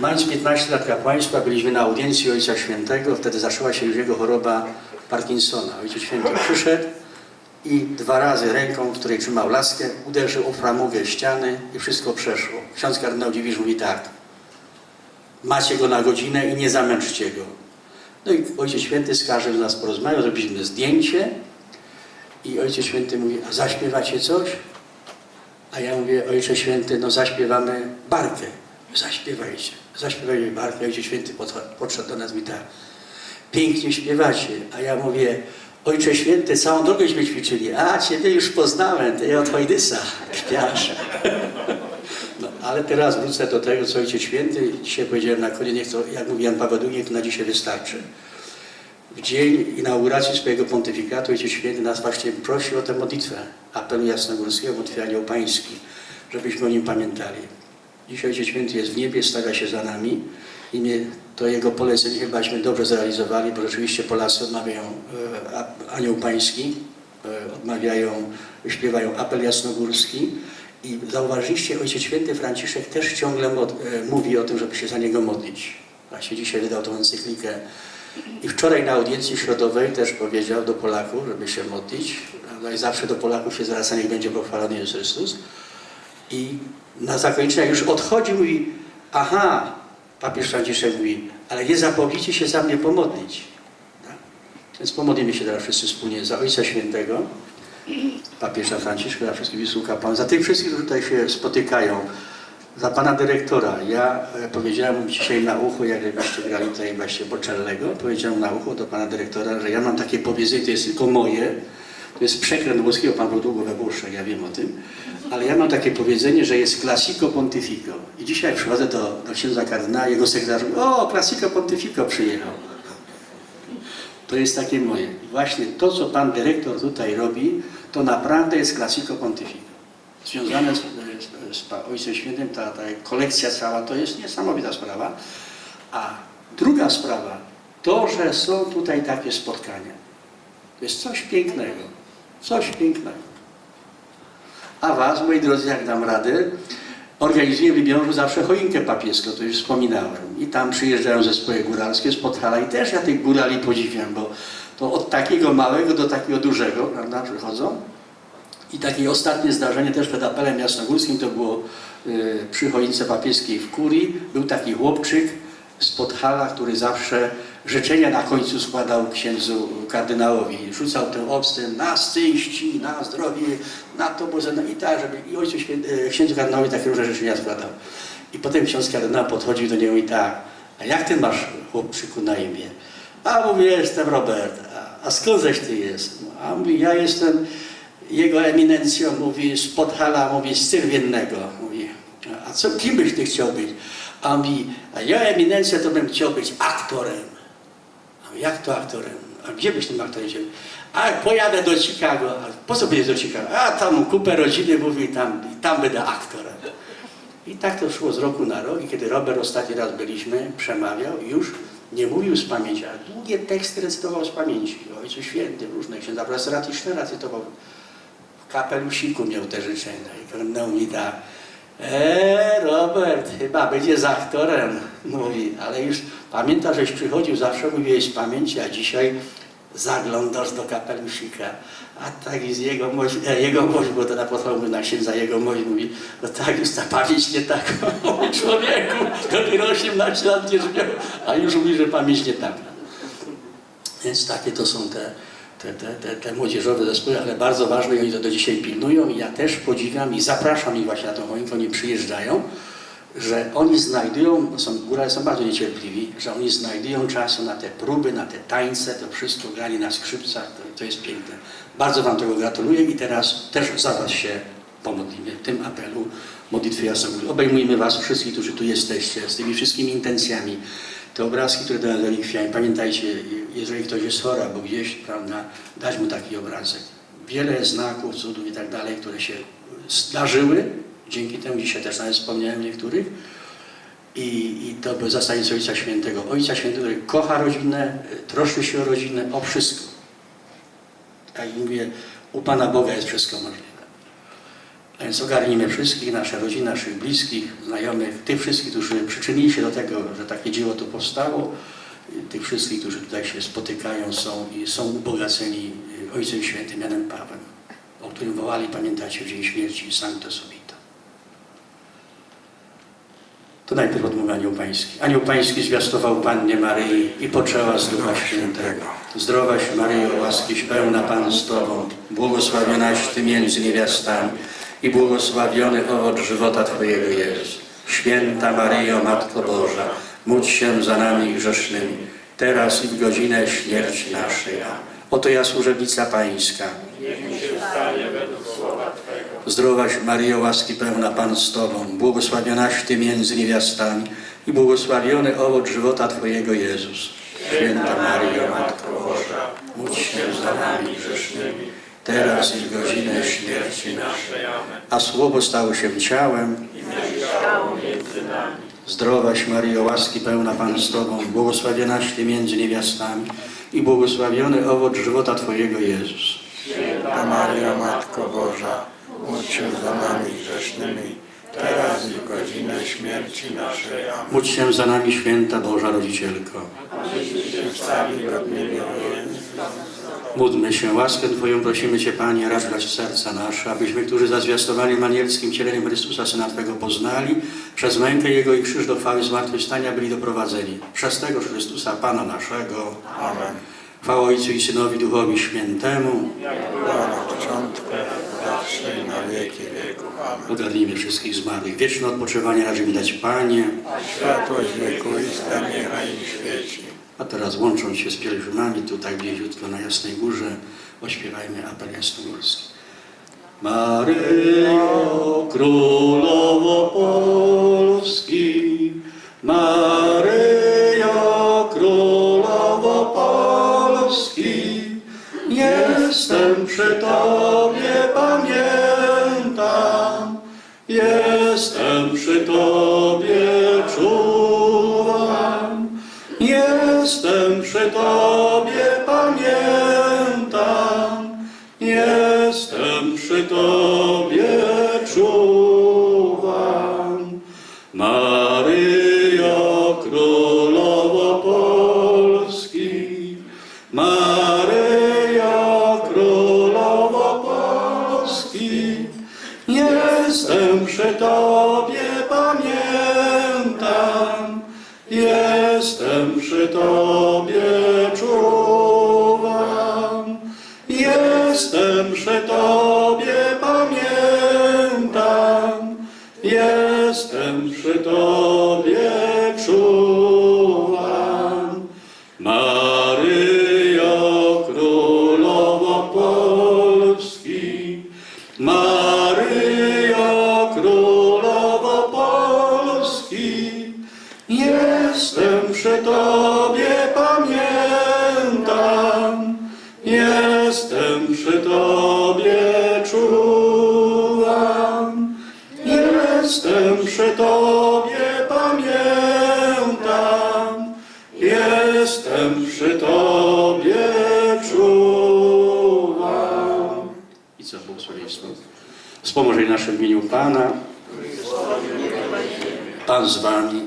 Mając 15 lat kapłaństwa, byliśmy na audiencji Ojca Świętego, wtedy zaczęła się już jego choroba Parkinsona. Ojciec Święty przyszedł i dwa razy ręką, w której trzymał laskę, uderzył o framugę ściany i wszystko przeszło. Ksiądz kardynał Dziwisz mówi tak, macie go na godzinę i nie zamęczcie go. No i Ojciec Święty z każdym z nas porozmawiał, zrobiliśmy zdjęcie i Ojciec Święty mówi, a zaśpiewacie coś? A ja mówię, Ojcze Święty, no zaśpiewamy barkę. Zaśpiewajcie, zaśpiewajcie barkę. Ojciec Święty podszedł do nas i tak, pięknie śpiewacie. A ja mówię, Ojcze Święty, całą drogęśmy ćwiczyli. A, Ciebie już poznałem, Ty od Hojdysa śpiasz. No, ale teraz wrócę do tego, co Ojciec Święty dzisiaj powiedziałem na koniec, niech to, jak mówi Jan Paweł II, to na dzisiaj wystarczy. W dzień inauguracji swojego pontyfikatu Ojciec Święty nas właśnie prosił o tę modlitwę apelu jasnogórskiego, modlitwę Anioł Pański, żebyśmy o nim pamiętali. Dzisiaj Ojciec Święty jest w niebie, stawia się za nami i to jego polecenie chybaśmy dobrze zrealizowali, bo rzeczywiście Polacy odmawiają e, Anioł Pański, e, odmawiają, śpiewają apel jasnogórski i zauważyliście, Ojciec Święty Franciszek też ciągle e, mówi o tym, żeby się za niego modlić. Właśnie dzisiaj wydał tą encyklikę i wczoraj na audiencji środowej też powiedział do Polaków, żeby się modlić. No i zawsze do Polaków się zwraca, niech będzie pochwalony Jezus Chrystus. I na zakończenie już odchodzi, mówi, aha, papież Franciszek mówi, ale nie zapomnijcie się za mnie pomodlić. Tak? Więc pomodlimy się teraz wszyscy wspólnie za Ojca Świętego, papieża Franciszka, za wszystkich biskupów kapłanów, za tych wszystkich, którzy tutaj się spotykają, za pana dyrektora. Ja e, powiedziałem dzisiaj na ucho, jak żebyście grali tutaj właśnie Boczellego, powiedziałem na ucho do pana dyrektora, że ja mam takie powiedzenie, to jest tylko moje, to jest przekręt włoskiego, pan był długo we Włoszech, ja wiem o tym, ale ja mam takie powiedzenie, że jest classico pontifico. I dzisiaj przychodzę do, do księdza kardynała, jego sekretarz mówi, o, classico pontifico przyjechał. To jest takie moje. Właśnie to, co pan dyrektor tutaj robi, to naprawdę jest classico pontifico. Związane z, z, z Ojcem Świętym, ta, ta kolekcja cała, to jest niesamowita sprawa. A druga sprawa, to, że są tutaj takie spotkania, to jest coś pięknego. Coś pięknego. A was, moi drodzy, jak dam radę, organizuję w Libiążu zawsze choinkę papieską, to już wspominałem. I tam przyjeżdżają zespoły góralskie z Podhala i też ja tych górali podziwiam, bo to od takiego małego do takiego dużego, prawda, przychodzą. I takie ostatnie zdarzenie też przed apelem jasnogórskim to było y, przy choince papieskiej w Kurii. Był taki chłopczyk z Podhala, który zawsze życzenia na końcu składał księdzu kardynałowi. Rzucał ten obscen na szczęści, na zdrowie, na to Boże, no i tak, żeby i ojcu e, księdzu kardynałowi takie różne życzenia składał. I potem ksiądz kardynał podchodził do niego i tak, a jak ty masz chłopczyku na imię? A mówi, jestem Robert. A, a skąd żeś ty jest? A mówi, ja jestem jego eminencją, mówi, z Podhala, mówi, z Cyrwiennego. Mówi, a co, kim byś ty chciał być? A on mówi, a ja eminencja to bym chciał być aktorem. A mówię, jak to aktorem? A gdzie byś tym aktorem chciał? A pojadę do Chicago. A po co będziesz do Chicago? A tam kupę rodziny, mówi, tam, tam będę aktorem. I tak to szło z roku na rok i kiedy Robert ostatni raz byliśmy, przemawiał, już nie mówił z pamięci, ale długie teksty recytował z pamięci. O Ojcu Świętym, różne księdza Brasera Tischnera cytował. W kapelusiku miał te życzenia i kardynał mi tak, Eee, Robert, chyba będziesz aktorem, mówi, ale już pamiętasz, żeś przychodził, zawsze mówiłeś z pamięci, a dzisiaj zaglądasz do kapelusika, a tak i z jego mość, e, jego mość, bo na podchodu na księdza jego mość mówi, no tak, już ta pamięć nie taka, mówi człowieku, dopiero 18 lat nie żył, a już mówi, że pamięć nie taka. Więc takie to są te, te, te, te, te młodzieżowe zespoły, ale bardzo ważne i oni to do dzisiaj pilnują i ja też podziwiam i zapraszam ich właśnie na tą choinkę, oni przyjeżdżają, że oni znajdują, są, górale są bardzo niecierpliwi, że oni znajdują czasu na te próby, na te tańce, to wszystko grali na skrzypcach, to, to jest piękne. Bardzo Wam tego gratuluję i teraz też za Was się pomodlimy w tym apelu modlitwy jasnogóry. Obejmujmy Was wszystkich, którzy tu jesteście, z tymi wszystkimi intencjami. Te obrazki, które dają relikwiami. Pamiętajcie, jeżeli ktoś jest chory albo gdzieś, prawda, dać mu taki obrazek. Wiele znaków, cudów i tak dalej, które się zdarzyły. Dzięki temu dzisiaj też nawet wspomniałem niektórych. I, i to był zastaniec Ojca Świętego. Ojca Świętego, który kocha rodzinę, troszczy się o rodzinę, o wszystko. Jak mówię, u Pana Boga jest wszystko możliwe. A więc ogarnijmy wszystkich, nasze rodziny, naszych bliskich, znajomych, tych wszystkich, którzy przyczynili się do tego, że takie dzieło tu powstało, tych wszystkich, którzy tutaj się spotykają są i są ubogaceni y, Ojcem Świętym Janem Pawłem, o którym wołali, pamiętacie, w dzień śmierci Sancto Subito. To najpierw odmówię Anioł Pański. Anioł Pański zwiastował Pannie Maryi i poczęła z Ducha Świętego. Zdrowaś Maryjo, łaskiś pełna Pan z Tobą, błogosławionaś Ty między niewiastami i błogosławiony owoc żywota Twojego Jezus. Święta Maryjo, Matko Boża, módl się za nami grzesznymi, teraz i w godzinę śmierci naszej. Oto ja służebnica Pańska. Zdrowaś Maryjo, łaski pełna Pan z Tobą, błogosławionaś Ty między niewiastami i błogosławiony owoc żywota Twojego Jezus. Święta Maryjo, Matko Boża, módl się za nami grzesznymi, teraz i w godzinę śmierci naszej. A Słowo stało się ciałem Zdrowaś Maryjo, łaski pełna Pan z Tobą, błogosławionaś Ty między niewiastami i błogosławiony owoc żywota Twojego Jezus. Święta Maria, Matko Boża, módl się za nami grzesznymi, teraz i w godzinę śmierci naszej. Amen. Módl się za nami, święta Boża Rodzicielko. Wstali godnie miłujemy. Módlmy się, łaskę Twoją prosimy Cię, Panie, dać serca nasze, abyśmy, którzy za zwiastowaniem anielskim cieleniem Chrystusa, Syna Twego poznali, przez mękę Jego i krzyż do chwały zmartwychwstania byli doprowadzeni. Przez tego Chrystusa, Pana naszego. Amen. Chwała Ojcu i Synowi, Duchowi Świętemu. Była na początku, zawsze i na wieki wieków. Amen. Ogarnijmy wszystkich zmarłych. Wieczne odpoczywanie raczy mi dać, Panie. Światłość wiekuista niechaj im świeci. A teraz łącząc się z pielgrzymami tutaj bliziutko na Jasnej Górze, ośpiewajmy apel jasnogórski. Maryjo, Królowo Polski, Maryjo, Królowo Polski, jestem przy Tobie, pamiętam, Tobie, pamiętam, jestem przy Tobie, czuwam. Maryjo, Królowo Polski, Maryjo, Królowo Polski, jestem przy Tobie, pamiętam, jestem przy Tobie, czuwam. I co błogosławieństwo? Wspomożej nasze w imieniu Pana. Pan z Wami.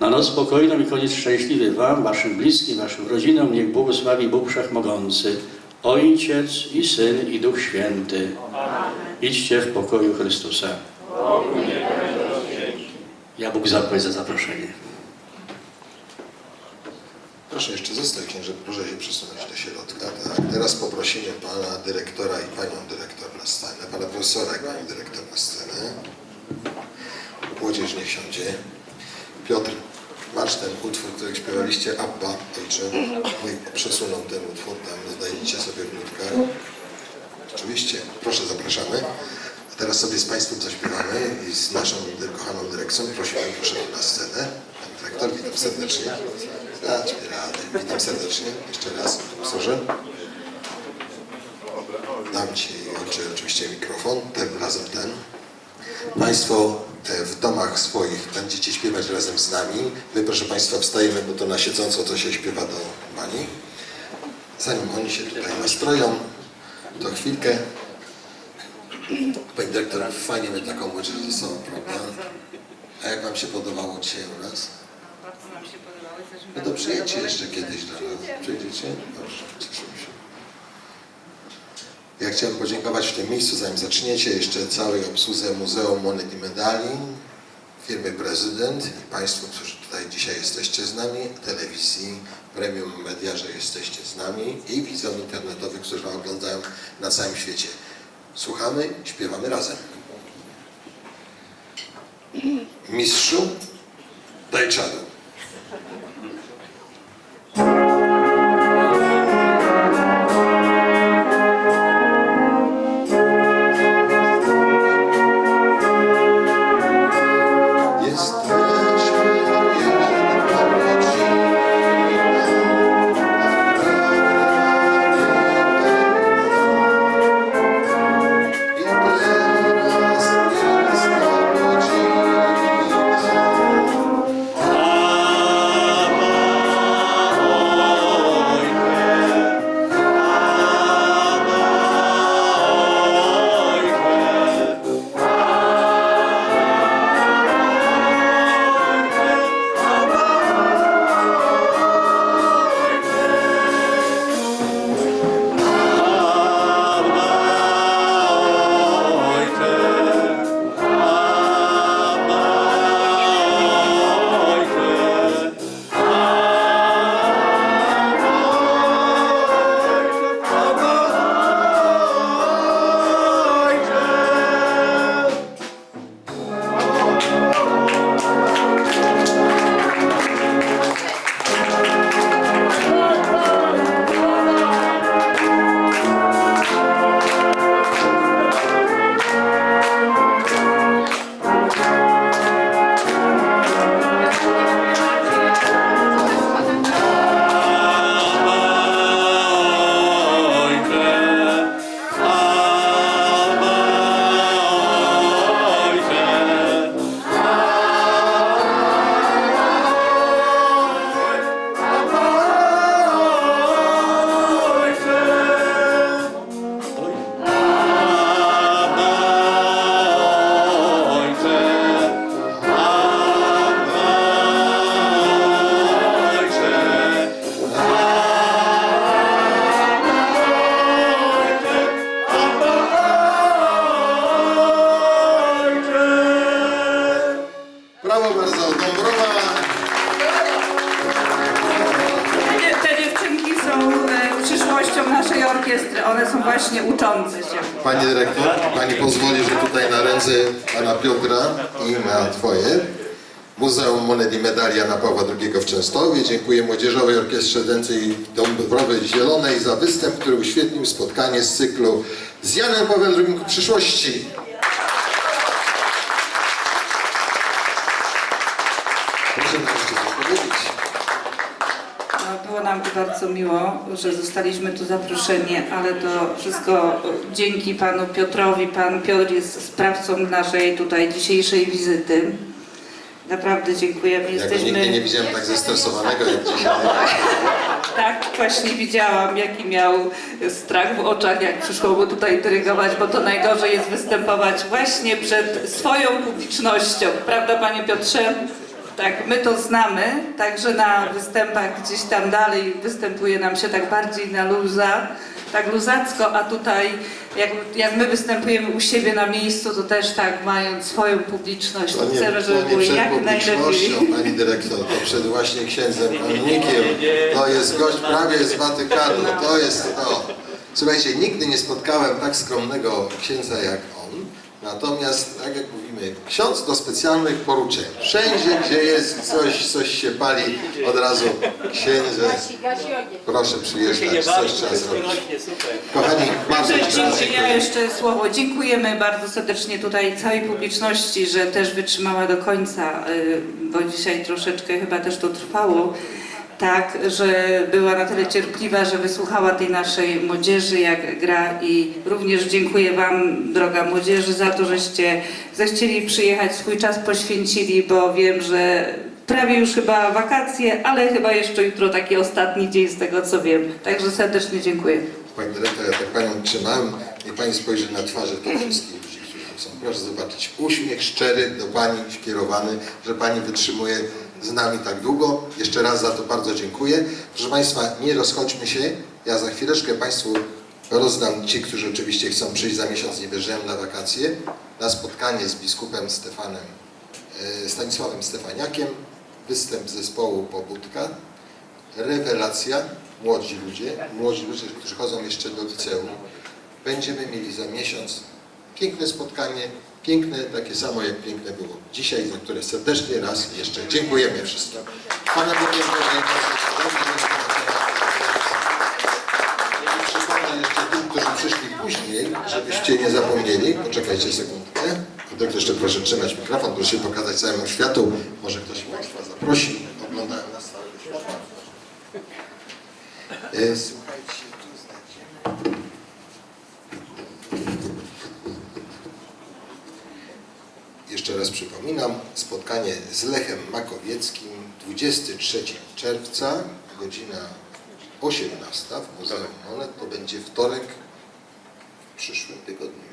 Na noc spokojną i koniec szczęśliwy Wam, Waszym bliskim, Waszym rodzinom, niech błogosławi Bóg Wszechmogący, Ojciec i Syn i Duch Święty. Idźcie w pokoju Chrystusa. Ja Bóg zapłać za zaproszenie. Proszę jeszcze zostać, księże, proszę się przesunąć do środka. Tak. Teraz poprosimy pana dyrektora i panią dyrektor na scenę, pana profesora i panią dyrektor na scenę. Młodzież niech siądzie. Piotr, masz ten utwór, który śpiewaliście, Abba, ojcze. Przesuną ten utwór, tam znajdziecie sobie w nutkach. Oczywiście, proszę, zapraszamy. A teraz sobie z Państwem zaśpiewamy i z naszą kochaną dyrekcją prosimy proszę na scenę. Pan dyrektor, witam serdecznie. Dać radę. Witam serdecznie. Jeszcze raz, profesorze. Dam Ci oczywiście mikrofon, tym razem ten. Państwo w domach swoich będziecie śpiewać razem z nami. My, proszę Państwa, wstajemy, bo to na siedząco to się śpiewa do Pani. Zanim oni się tutaj nastroją, to chwilkę Pani dyrektor, fajnie mieć taką młodzież ze sobą, prawda? A jak Wam się podobało dzisiaj u nas? Bardzo nam się podobało. Jesteśmy No to przyjedźcie jeszcze kiedyś do nas. Przyjdziecie? Dobrze, cieszymy się. Ja chciałem podziękować w tym miejscu, zanim zaczniecie, jeszcze całej obsłudze Muzeum Monet i Medali, firmy Prezydent i Państwu, którzy tutaj dzisiaj jesteście z nami, telewizji Premium Media, że jesteście z nami i widzom internetowych, którzy oglądają na całym świecie. Słuchamy, śpiewamy razem. Mistrzu, daj czadu. Właśnie uczące się. Pani dyrektor, pani pozwoli, że tutaj na ręce pana Piotra i na twoje. Muzeum Monet i Medali Jana Pawła II w Częstochowie. Dziękuję Młodzieżowej Orkiestrze Dęcej Dąbrowy Zielonej za występ, który uświetnił spotkanie z cyklu z Janem Pawłem II przyszłości. Było nam bardzo miło, że zostaliśmy tu zaproszeni, ale to wszystko dzięki panu Piotrowi. Pan Piotr jest sprawcą naszej tutaj dzisiejszej wizyty. Naprawdę dziękujemy. Go nigdy nie Jesteśmy. widziałem tak zestresowanego jak dzisiaj. Tak, właśnie widziałam, jaki miał strach w oczach, jak przyszło mu tutaj dyrygować, bo to najgorzej jest występować właśnie przed swoją publicznością. Prawda, panie Piotrze? Tak, my to znamy, także na występach gdzieś tam dalej występuje nam się tak bardziej na luza, tak luzacko, a tutaj jak, jak my występujemy u siebie na miejscu, to też tak mając swoją publiczność, To nie, chcemy, żeby to było jak najlepiej. pani dyrektor, to przed właśnie księdzem Annikiem. To jest gość prawie z Watykanu, to jest to. Słuchajcie, nigdy nie spotkałem tak skromnego księdza jak on. Natomiast, tak jak mówimy, ksiądz do specjalnych poruczeń. Wszędzie, gdzie jest coś, coś się pali, od razu księdze, proszę przyjeżdżać, coś trzeba zrobić. Kochani, bardzo. Ja jeszcze słowo. Dziękujemy bardzo serdecznie tutaj całej publiczności, że też wytrzymała do końca, y, bo dzisiaj troszeczkę chyba też to trwało. Tak, że była na tyle cierpliwa, że wysłuchała tej naszej młodzieży, jak gra i również dziękuję Wam, droga młodzieży, za to, żeście zechcieli przyjechać, swój czas poświęcili, bo wiem, że prawie już chyba wakacje, ale chyba jeszcze jutro taki ostatni dzień z tego, co wiem. Także serdecznie dziękuję. Pani dyrektor, ja tak panią trzymałem i pani spojrzy na twarze tych wszystkich Proszę zobaczyć, uśmiech szczery do Pani skierowany, że Pani wytrzymuje z nami tak długo. Jeszcze raz za to bardzo dziękuję. Proszę Państwa, nie rozchodźmy się. Ja za chwileczkę Państwu rozdam ci, którzy oczywiście chcą przyjść za miesiąc, nie wyjeżdżają na wakacje, na spotkanie z biskupem Stefanem, e, Stanisławem Stefaniakiem, występ zespołu Pobudka, rewelacja, młodzi ludzie, młodzi ludzie, którzy chodzą jeszcze do liceum. Będziemy mieli za miesiąc piękne spotkanie, piękne, takie samo jak piękne było dzisiaj, za które serdecznie raz jeszcze dziękujemy wszystkim. Pana Przypomnę jeszcze tym, którzy przyszli później, żebyście nie zapomnieli. Poczekajcie sekundkę. Doktor, jeszcze proszę trzymać mikrofon, proszę pokazać całemu światu. Może ktoś Państwa zaprosi. Oglądają nas z całego świata. E, Słuchajcie, tu znajdziemy. Jeszcze raz przypominam, spotkanie z Lechem Makowieckim 23 czerwca, godzina 18 w Muzeum Monet. To będzie wtorek w przyszłym tygodniu.